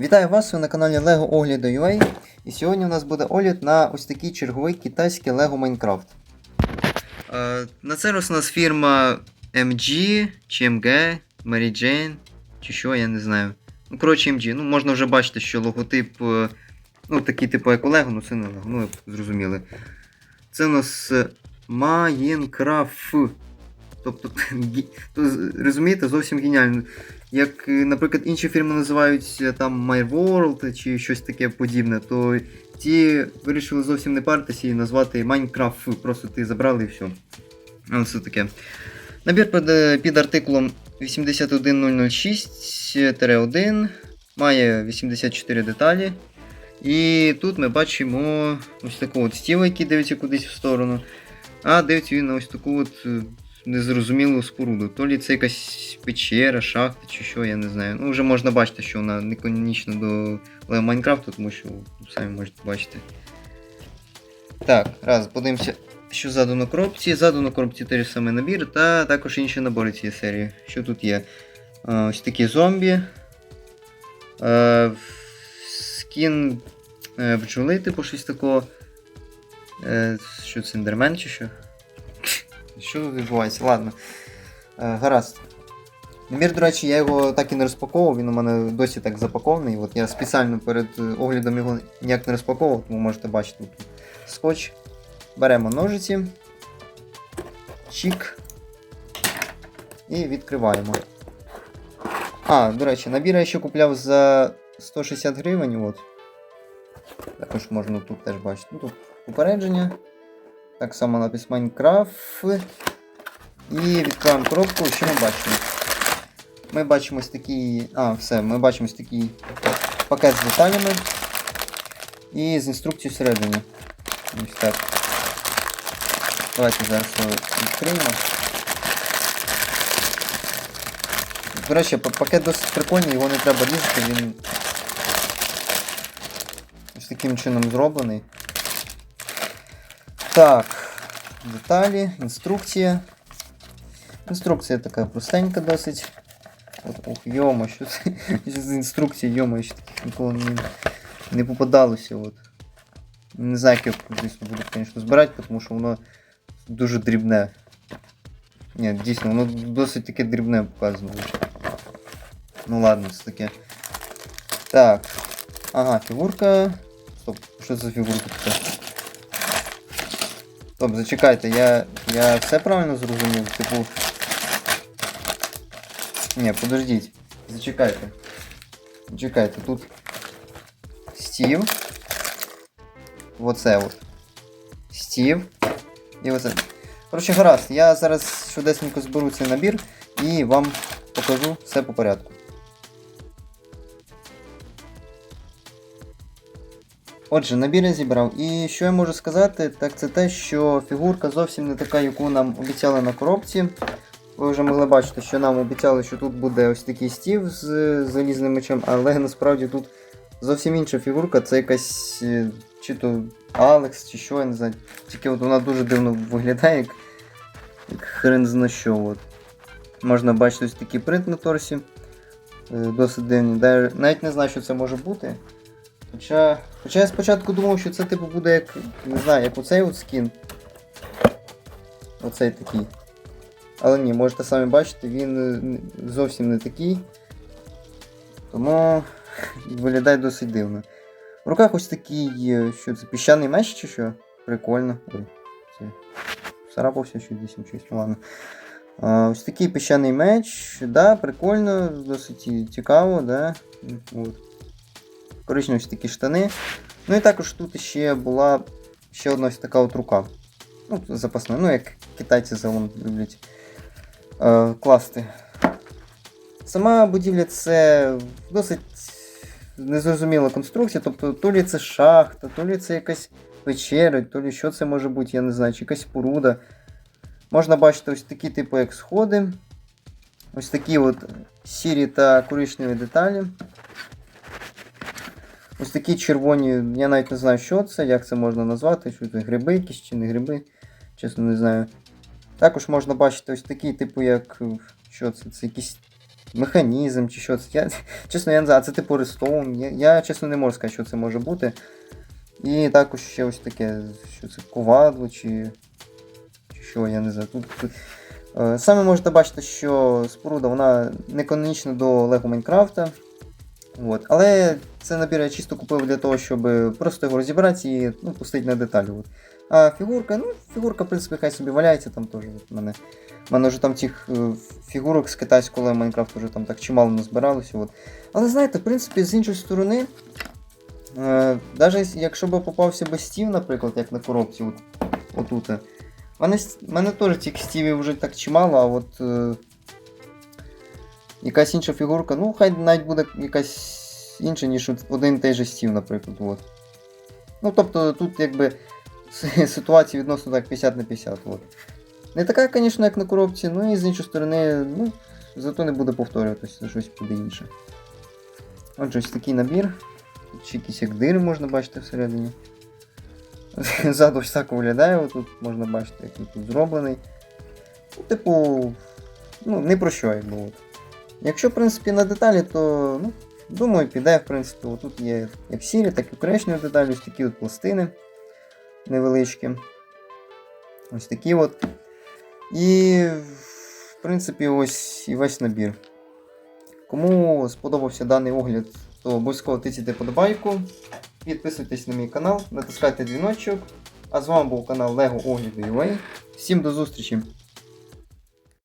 Вітаю вас ви на каналі LEGO Огляду.ua І сьогодні у нас буде огляд на ось такий черговий китайський LEGO Minecraft. Е, на це у нас фірма MG чи MG, Mary Jane, чи що, я не знаю. Ну, коротше, MG. Ну, можна вже бачити, що логотип, е, ну, такий типу як у LEGO, ну це не LEGO, ну, зрозуміли. Це у нас е, Minecraft. Тобто, то, розумієте, зовсім геніально. Як, е, наприклад, інші фірми називаються там My World чи щось таке подібне, то ті вирішили зовсім не паритися і назвати Minecraft. Просто ти забрали і все. А все таке. Набір під, е, під артикулом 81006-1 має 84 деталі. І тут ми бачимо ось такого от стіла, який дивиться кудись в сторону. А дивиться він на ось таку от е, незрозумілу споруду. То лі це якась печера, шахта чи що, я не знаю. Ну, вже можна бачити, що вона не канонічна до Майнкрафту, тому що самі можете бачити. Так, раз, подивимося, що ззаду на коробці. Ззаду на коробці той самий набір, та також інші набори цієї серії. Що тут є? Ось такі зомбі. Скін е, бджоли, типу щось такого. Е, що це ендермен чи що? Що відбувається? Ладно. Е, гаразд. Набір, до речі, я його так і не розпаковував, він у мене досі так запакований. От я спеціально перед е, оглядом його ніяк не розпаковував, тому можете бачити тут скотч. Беремо ножиці. Чік. І відкриваємо. А, до речі, набір я ще купляв за 160 гривень. От. Також можна тут теж бачити. Ну, тут попередження. Так само напис Майнкрафт. І відкриваємо коробку, що ми бачимо? Ми бачимо ось такий. А, все, ми бачимо ось такий пакет з деталями. І з інструкцією всередині. Ось так. Давайте зараз його відкриємо. До речі, пакет досить прикольний, його не треба різати, він ось таким чином зроблений. Так, деталі, інструкція. Інструкція така простенька досить. От, ох, йома, що це що за інструкція, йома, ще таких ніколи не, не попадалося. От. Не знаю, як я, звісно, буду, звісно, збирати, тому що воно дуже дрібне. Ні, дійсно, воно досить таке дрібне показано. Ну ладно, це таке. Так. Ага, фігурка. Стоп, що за фігурка така? Стоп, зачекайте, я. я все правильно зрозумів? Типу. Ні, подождіть. Зачекайте. Зачекайте, тут. Стів. Оце от. Стів. І оце. Коротше, гаразд, я зараз швидесенько зберу цей набір і вам покажу все по порядку. Отже, набір я зібрав. І що я можу сказати, так це те, що фігурка зовсім не така, яку нам обіцяли на коробці. Ви вже могли бачити, що нам обіцяли, що тут буде ось такий стів з залізним мечем, але насправді тут зовсім інша фігурка, це якась е, чи то Алекс, чи що, я не знаю. Тільки от вона дуже дивно виглядає, як, як хрен зна що. От. Можна бачити ось такий принт на торсі. Е, Досить дивний. Навіть не знаю, що це може бути. Хоча, хоча я спочатку думав, що це типу буде як. Не знаю, як оцей от скін. Оцей такий. Але ні, можете самі бачити, він е, зовсім не такий. Тому виглядає досить дивно. В руках ось такий, е, що це, піщаний меч чи що? Прикольно. Ой, це. Царапався щось десь щось, ладно. А, ось такий піщаний меч, да, прикольно, досить цікаво, да. От. Коричневі такі штани. Ну і також тут ще була ще одна ось така от рука. Ну, запасна, ну як китайці загалом люблять е, класти. Сама будівля це досить незрозуміла конструкція, тобто то лі це шахта, то лі це якась печера, то лі що це може бути, я не знаю, чи якась споруда. Можна бачити ось такі, типу, як сходи. Ось такі от сірі та коричневі деталі. Ось такі червоні, я навіть не знаю, що це, як це можна назвати, що це гриби якісь чи не гриби, чесно не знаю. Також можна бачити ось такі, типу, як. Що це? Це якісь механізм чи що це. Я, чесно, я не знаю, це типу Redstone. Я, я чесно не можу сказати, що це може бути. І також ще ось таке, що це ковадло чи. чи що, я не знаю. Тут, тут, е, Саме можете бачити, що споруда вона не канонічна до Lego Майнкрафта. От. Але це набір я чисто купив для того, щоб просто його розібрати і ну, пустити на деталі. От. А фігурка, ну, фігурка, в принципі, хай собі валяється там теж. В мене. У мене вже там тих е, фігурок з китайського Майнкрафту вже там так чимало назбиралося. От. Але знаєте, в принципі, з іншої сторони, е, навіть якщо б попався би стів, наприклад, як на коробці, от, отут. в мене, мене теж цих стівів вже так чимало, а от е, якась інша фігурка, ну хай навіть буде якась інша, ніж один той же стів, наприклад. От. Ну, тобто тут якби ситуація відносно так 50 на 50. От. Не така, звісно, як на коробці, ну і з іншої сторони, ну, зато не буде повторюватися, щось буде інше. Отже, ось такий набір. Тут якісь як дири можна бачити всередині. Ззаду ось так виглядає, отут можна бачити, як він тут зроблений. Типу, ну, не про що, якби от. Якщо, в принципі, на деталі, то, ну, думаю, піде, в принципі, отут є як сірі, так і коричневі деталі, ось такі от пластини невеличкі. Ось такі от. І, в принципі, ось і весь набір. Кому сподобався даний огляд, то обов'язково тицяйте подобайку. Підписуйтесь на мій канал, натискайте дзвіночок. А з вами був канал Lego Огляду UA. Всім до зустрічі!